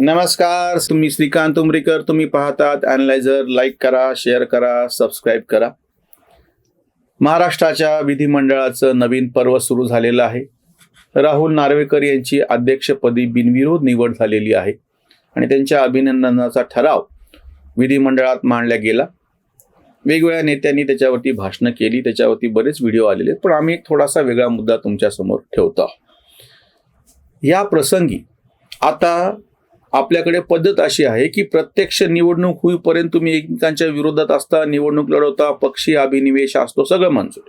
नमस्कार तुम्ही श्रीकांत उमरीकर तुम्ही पाहतात अॅनलायझर लाईक करा शेअर करा सबस्क्राईब करा. महाराष्ट्राच्या विधिमंडळाचं नवीन पर्व सुरू झालेलं आहे. राहुल नार्वेकर यांची अध्यक्षपदी बिनविरोध निवड झालेली आहे आणि त्यांच्या अभिनंदनाचा ठराव विधिमंडळात मांडला गेला. वेगवेगळ्या नेत्यांनी त्याच्यावरती भाषणं केली त्याच्यावरती बरेच व्हिडिओ आलेले आहेत पण आम्ही एक थोडासा वेगळा मुद्दा तुमच्यासमोर ठेवतो या प्रसंगी आता आपल्याकडे पद्धत अशी आहे की प्रत्यक्ष निवडणूक होईपर्यंत तुम्ही एकमेकांच्या विरोधात असता निवडणूक लढवता पक्षी अभिनिवेश असतो सगळं मंजूर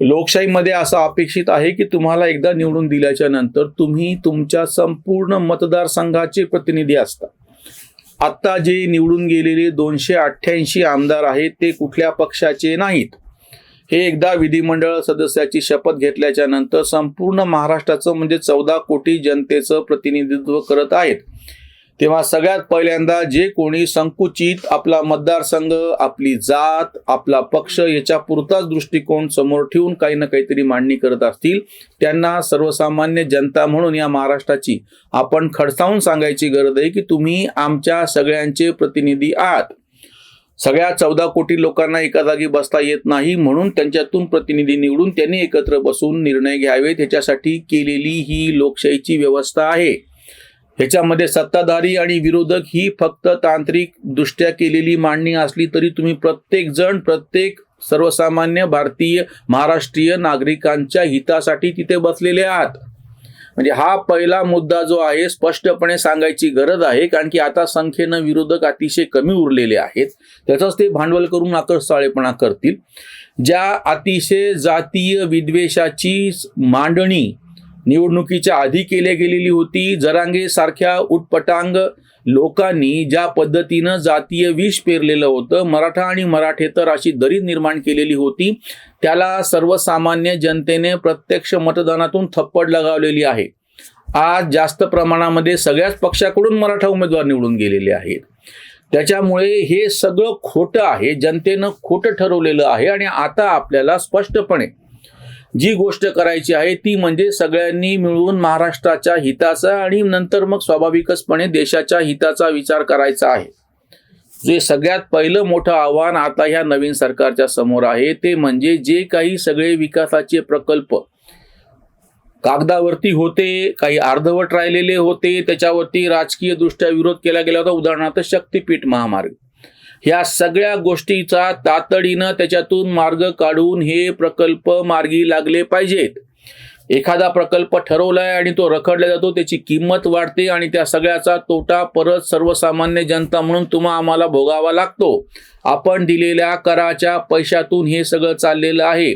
लोकशाहीमध्ये असं अपेक्षित आहे की तुम्हाला एकदा निवडून दिल्याच्या नंतर तुम्ही तुमच्या संपूर्ण मतदारसंघाचे प्रतिनिधी असता. आत्ता जे निवडून गेलेले दोनशे अठ्ठ्याऐंशी आमदार आहेत ते कुठल्या पक्षाचे नाहीत. हे एकदा विधिमंडळ सदस्याची शपथ घेतल्याच्या नंतर संपूर्ण महाराष्ट्राचं म्हणजे चौदा कोटी जनतेचं प्रतिनिधित्व करत आहेत. तेव्हा सगळ्यात पहिल्यांदा जे कोणी संकुचित आपला मतदारसंघ आपली जात आपला पक्ष याच्या पुरताच दृष्टिकोन समोर ठेवून काही ना काहीतरी मांडणी करत असतील त्यांना सर्वसामान्य जनता म्हणून या महाराष्ट्राची आपण खडसावून सांगायची गरज आहे की तुम्ही आमच्या सगळ्यांचे प्रतिनिधी आहात. सगळ्या चौदा कोटी लोकांना एका जागी बसता येत नाही म्हणून त्यांच्यातून प्रतिनिधी निवडून त्यांनी एकत्र बसून निर्णय घ्यावे त्याच्यासाठी केलेली ही लोकशाहीची व्यवस्था आहे. ह्याच्यामध्ये सत्ताधारी आणि विरोधक ही फक्त तांत्रिक दृष्ट्या केलेली मांडणी असली तरी तुम्ही प्रत्येक जण प्रत्येक सर्वसामान्य भारतीय महाराष्ट्रीय नागरिकांच्या हितासाठी तिथे बसलेले आहात. म्हणजे हा पहिला मुद्दा जो आहे स्पष्टपणे सांगायची गरज आहे कारण की आता संख्येनं विरोधक अतिशय कमी उरलेले आहेत. त्याचंच ते भांडवल करून आकर्षाळेपणा करतील. ज्या अतिशय जातीय विद्वेषाची मांडणी निवडणुकीच्या आधी केल्या गेलेली होती जरांगे सारख्या उटपटांग लोकांनी ज्या पद्धतीनं जातीय विष पेरलेलं होतं मराठा आणि मराठेतर अशी दरी निर्माण केलेली होती त्याला सर्वसामान्य जनतेने प्रत्यक्ष मतदानातून थप्पड लगावलेली आहे. आज जास्त प्रमाणामध्ये सगळ्याच पक्षाकडून मराठा उमेदवार निवडून गेलेले आहेत. त्याच्यामुळे हे सगळं खोटं आहे जनतेनं खोटं ठरवलेलं आहे आणि आता आपल्याला स्पष्टपणे जी गोष्ट करायची आहे ती म्हणजे सगळ्यांनी मिळून महाराष्ट्राच्या हिताचा आणि नंतर मग स्वाभाविकचपणे देशाच्या हिताचा विचार करायचा आहे. जे सगळ्यात पहिलं मोठं आव्हान आता ह्या नवीन सरकारच्या समोर आहे ते म्हणजे जे काही सगळे विकासाचे प्रकल्प कागदावरती होते काही अर्धवट राहिलेले होते त्याच्यावरती राजकीय दृष्ट्या विरोध केला गेला होता. उदाहरणार्थ शक्तीपीठ महामार्ग. ह्या सगळ्या गोष्टीचा तातडीनं त्याच्यातून मार्ग काढून हे प्रकल्प मार्गी लागले पाहिजेत. एखादा प्रकल्प ठरवलाय आणि तो रखडला जातो त्याची किंमत वाढते आणि त्या सगळ्याचा तोटा परत सर्वसामान्य जनता म्हणून तुम्हा आम्हाला भोगावा लागतो. आपण दिलेल्या कराच्या पैशातून हे सगळं चाललेलं आहे.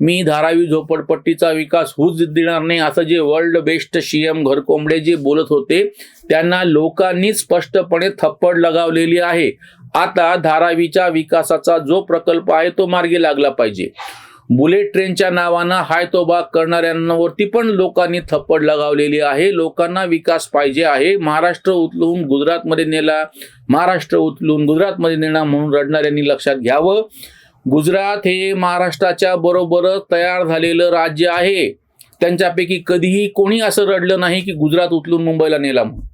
मी धारावी झोपडपट्टीचा विकास होऊच देणार नाही असं जे वर्ल्ड बेस्ट सीएम घरकोंबडे जे बोलत होते त्यांना लोकांनी स्पष्टपणे थप्पड लगावलेली आहे. आता धारावीच्या विकासाचा जो प्रकल्प आहे तो मार्गी लागला पाहिजे. बुलेट ट्रेनच्या नावानं हाय तो बाग करणाऱ्यांवरती पण लोकांनी थप्पड लगावलेली आहे. लोकांना विकास पाहिजे आहे. महाराष्ट्र उचलून गुजरातमध्ये नेला. महाराष्ट्र उचलून गुजरातमध्ये नेणार म्हणून रडणाऱ्यांनी लक्षात घ्यावं. गुजरात हे महाराष्ट्राच्या बरोबरच तयार झालेलं राज्य आहे. त्यांच्यापैकी कधीही कोणी असं रडलं नाही की गुजरात उचलून मुंबईला नेला म्हणून.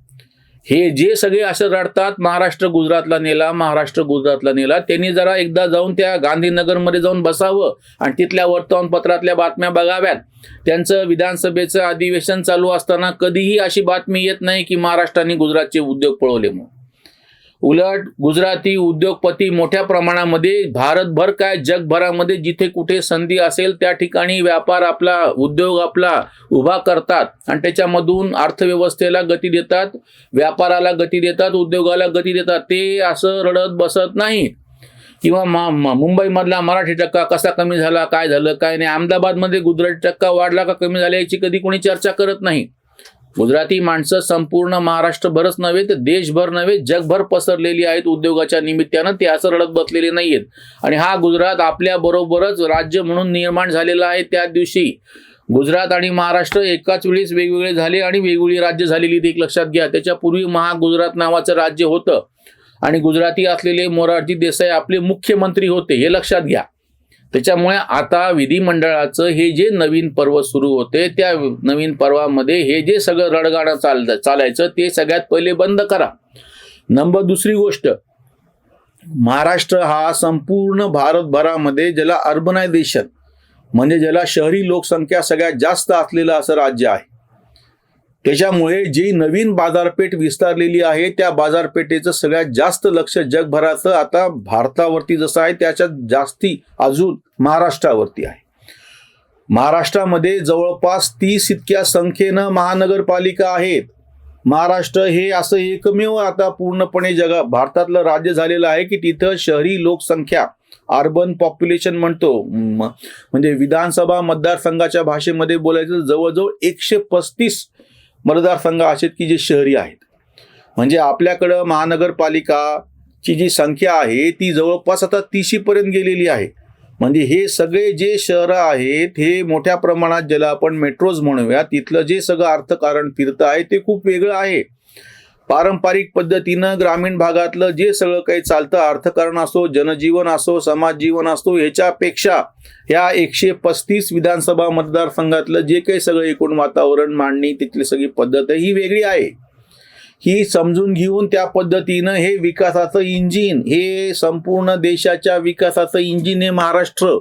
हे जे सगळे असं रडतात महाराष्ट्र गुजरातला नेला महाराष्ट्र गुजरातला नेला त्यांनी जरा एकदा जाऊन त्या गांधीनगरमध्ये जाऊन बसावं आणि तिथल्या वर्तमानपत्रातल्या बातम्या बघाव्यात. त्यांचं विधानसभेचं अधिवेशन चालू असताना कधीही अशी बातमी येत नाही की महाराष्ट्राने गुजरातचे उद्योग पळवले म्हणून. उलट गुजराती उद्योगपती मोठ्या प्रमाणामध्ये भारतभर काय जगभरामध्ये जिथे कुठे संधी असेल त्या ठिकाणी व्यापार आपला उद्योग आपला उभा करतात. आणि त्याच्यामधून अर्थव्यवस्थेला गती देतात व्यापाराला गती देतात उद्योगाला गती देतात. ते असं रडत बसत नाही. किंवा मा मुंबईमधला मराठी टक्का कसा कमी झाला काय झालं काय नाही. अहमदाबादमध्ये गुजराती टक्का वाढला का कमी झाला याची कधी कोणी चर्चा करत नाही. गुजराती माणसं संपूर्ण महाराष्ट्रभरच नव्हे तर देशभर नव्हे जगभर पसरलेली आहेत उद्योगाच्या निमित्तानं. ते असं रडत बसलेले नाहीयेत. आणि हा गुजरात आपल्या बरोबरच राज्य म्हणून निर्माण झालेला आहे. त्या दिवशी गुजरात आणि महाराष्ट्र एकाच वेळेस वेगवेगळे झाले आणि वेगवेगळी राज्य झालेली ते एक लक्षात घ्या. त्याच्यापूर्वी महागुजरात नावाचं राज्य होतं. आणि गुजराती असलेले मोरारजी देसाई आपले मुख्यमंत्री होते. हे लक्षात घ्या. त्याच्यामुळे आता विधिमंडळाचं हे जे नवीन पर्व सुरू होते त्या नवीन पर्वामध्ये हे जे सगळं रडगाणं चाल चालायचं ते सगळ्यात पहिले बंद करा. नंबर दुसरी गोष्ट महाराष्ट्र हा संपूर्ण भारतभरामध्ये ज्याला अर्बनायझेशन म्हणजे ज्याला शहरी लोकसंख्या सगळ्यात जास्त असलेलं असं राज्य आहे. त्याच्यामुळे जी नवीन बाजारपेठ विस्तारलेली आहे त्या बाजारपेठेचं सगळ्यात जास्त लक्ष जगभराचं आता भारतावरती जसं आहे त्याच्यात जास्ती अजून महाराष्ट्रावरती आहे. महाराष्ट्रामध्ये जवळपास तीस इतक्या संख्येनं महानगरपालिका आहेत. महाराष्ट्र हे असं एकमेव आता पूर्णपणे जगा भारतातलं राज्य झालेलं आहे की तिथं शहरी लोकसंख्या अर्बन पॉप्युलेशन म्हणतो म- म्हणजे विधानसभा मतदारसंघाच्या भाषेमध्ये बोलायचं जवळजवळ एकशे पस्तीस मतदारसंघ असे आहेत की जे शहरी आहेत. म्हणजे आपल्याकडं महानगरपालिकाची जी संख्या आहे ती जवळपास आता तीशीपर्यंत गेलेली आहे. म्हणजे हे सगळे जे शहरं आहेत हे मोठ्या प्रमाणात ज्याला आपण मेट्रोज म्हणूया तिथलं जे सगळं अर्थकारण फिरतं आहे ते खूप वेगळं आहे. पारंपरिक पद्धतीनं ग्रामीण भागातलं जे सगळं काही चालतं अर्थकारण असो जनजीवन असो समाजजीवन असो ह्याच्यापेक्षा ह्या एकशे पस्तीस विधानसभा मतदारसंघातलं जे काही सगळं एकूण वातावरण मांडणी तिथली सगळी पद्धत ही वेगळी आहे. ही समजून घेऊन त्या पद्धतीनं हे विकासाचं इंजिन हे संपूर्ण देशाच्या विकासाचं इंजिन हे महाराष्ट्र.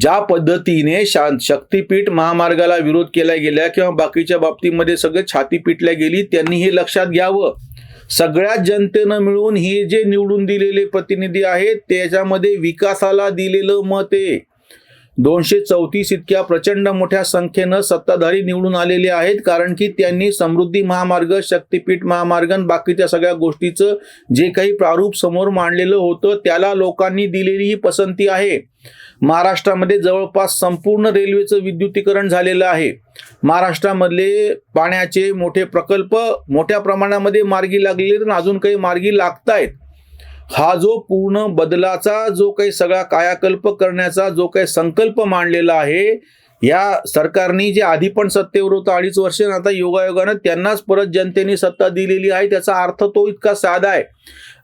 ज्या पद्धतीने शांत शक्तीपीठ महामार्गाला विरोध केला गेला किंवा बाकीच्या बाबतीमध्ये सगळे छाती पिटल्या गेली त्यांनी हे लक्षात घ्यावं. सगळ्या जनतेनं मिळून हे जे निवडून दिलेले प्रतिनिधी आहेत त्याच्यामध्ये विकासाला दिलेलं मत आहे. दोनशे चौतीस इतक्या प्रचंड मोठ्या संख्येनं सत्ताधारी निवडून आलेले आहेत कारण की त्यांनी समृद्धी महामार्ग शक्तीपीठ महामार्ग आणि बाकीच्या सगळ्या गोष्टीचं जे काही प्रारूप समोर मांडलेलं होतं त्याला लोकांनी दिलेली ही पसंती आहे. महाराष्ट्रामध्ये जवळपास संपूर्ण रेल्वेचं विद्युतीकरण झालेलं आहे. महाराष्ट्रामधले पाण्याचे मोठे प्रकल्प मोठ्या प्रमाणामध्ये मार्गी लागलेले अजून काही मार्गी लागत आहेत हा जो पूर्ण बदलाचा जो काही सगळा कायाकल्प करण्याचा जो काही संकल्प मांडलेला आहे या सरकारने जे आधी पण सत्तेवर होतं अडीच वर्ष आता योगायोगानं त्यांनाच परत जनतेने सत्ता दिलेली आहे त्याचा अर्थ तो इतका साधा आहे.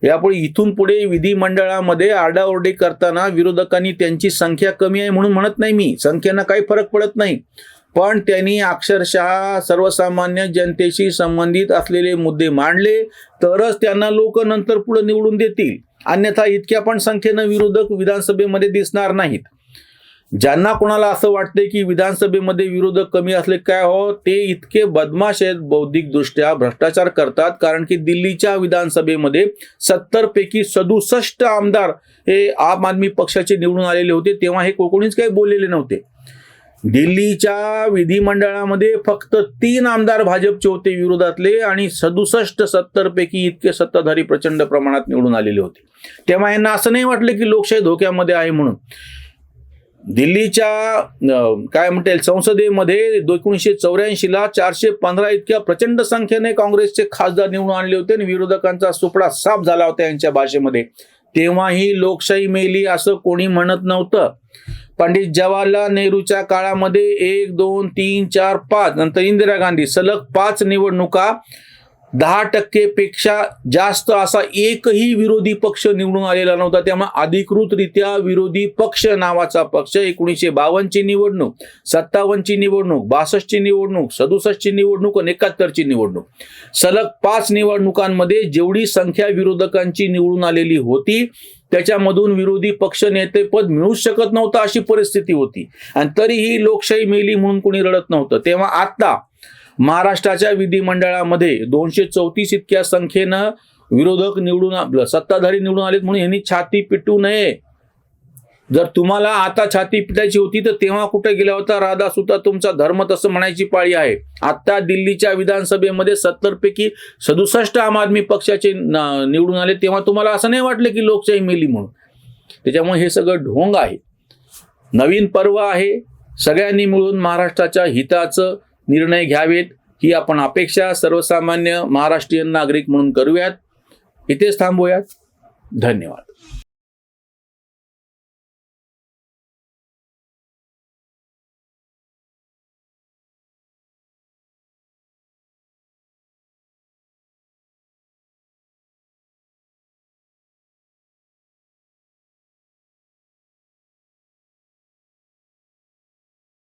यापुढे इथून पुढे विधिमंडळामध्ये आरडाओरडी करताना विरोधकांनी त्यांची संख्या कमी आहे म्हणून म्हणत नाही मी. संख्येनं काही फरक पडत नाही. पण त्यांनी अक्षरशः सर्वसामान्य जनतेशी संबंधित असलेले मुद्दे मांडले तरच त्यांना लोक नंतर पुढे निवडून देतील. अन्यथा इतक्या पण संख्येनं विरोधक विधानसभेमध्ये दिसणार नाहीत. ज्यांना कोणाला असं वाटते की विधानसभेमध्ये विरोधक कमी असले काय हो ते इतके बदमाश आहेत बौद्धिकदृष्ट्या भ्रष्टाचार करतात. कारण की दिल्लीच्या विधानसभेमध्ये सत्तर पैकी सदुसष्ट आमदार हे आम आदमी पक्षाचे निवडून आलेले होते. तेव्हा हे कोकणीच कोणीच काही बोललेले नव्हते. दिल्लीच्या विधिमंडळामध्ये फक्त तीन आमदार भाजपचे होते विरोधातले आणि सदुसष्ट सत्तर पैकी इतके सत्ताधारी प्रचंड प्रमाणात निवडून आलेले होते. तेव्हा यांना असं नाही वाटलं की लोकशाही धोक्यामध्ये आहे म्हणून. दिल्लीच्या काय म्हणता येईल संसदेमध्ये एकोणीसशे चौऱ्याऐंशीला चारशे पंधरा इतक्या प्रचंड संख्येने काँग्रेसचे खासदार निवडून आणले होते आणि विरोधकांचा सुपडा साफ झाला होता यांच्या भाषेमध्ये. तेव्हाही लोकशाही मेली असं कोणी म्हणत नव्हतं. पंडित जवाहरलाल नेहरूच्या काळामध्ये एक दोन तीन चार पाच नंतर इंदिरा गांधी सलग पाच निवडणुका दहा टक्केपेक्षा जास्त असा एकही विरोधी पक्ष निवडून आलेला नव्हता. त्यामुळे अधिकृतरित्या विरोधी पक्ष नावाचा पक्ष एकोणीसशे बावन्नची निवडणूक सत्तावन्नची निवडणूक बासष्टची निवडणूक सदुसष्टची निवडणूक आणि एकाहत्तरची निवडणूक. सलग पाच निवडणुकांमध्ये जेवढी संख्या विरोधकांची निवडून आलेली होती त्याच्यामधून विरोधी पक्ष नेतेपद मिळूच शकत नव्हतं अशी परिस्थिती होती. आणि तरीही लोकशाही मेली म्हणून कोणी रडत नव्हतं. तेव्हा आता महाराष्ट्राच्या विधिमंडळामध्ये दोनशे चौतीस इतक्या संख्येनं विरोधक निवडून आपलं सत्ताधारी निवडून आलेत म्हणून यांनी छाती पिटू नये. जर तुम्हाला आता छाती पिटायची होती तर तेव्हा कुठे गेला होता? राधा सुद्धा तुमचा धर्म तसं म्हणायची पाळी आहे. आता दिल्लीच्या विधानसभेमध्ये सत्तर पैकी सदुसष्ट आम आदमी पक्षाचे न- निवडून आले. तेव्हा तुम्हाला असं नाही वाटलं की लोकशाही मेली म्हणून? त्याच्यामुळे हे सगळं ढोंग आहे. नवीन पर्व आहे. सगळ्यांनी मिळून महाराष्ट्राच्या हिताचं निर्णय घ्यावेत ही आपण अपेक्षा सर्वसामान्य महाराष्ट्रीयन नागरिक म्हणून करूयात. इथेच थांबूयात. धन्यवाद.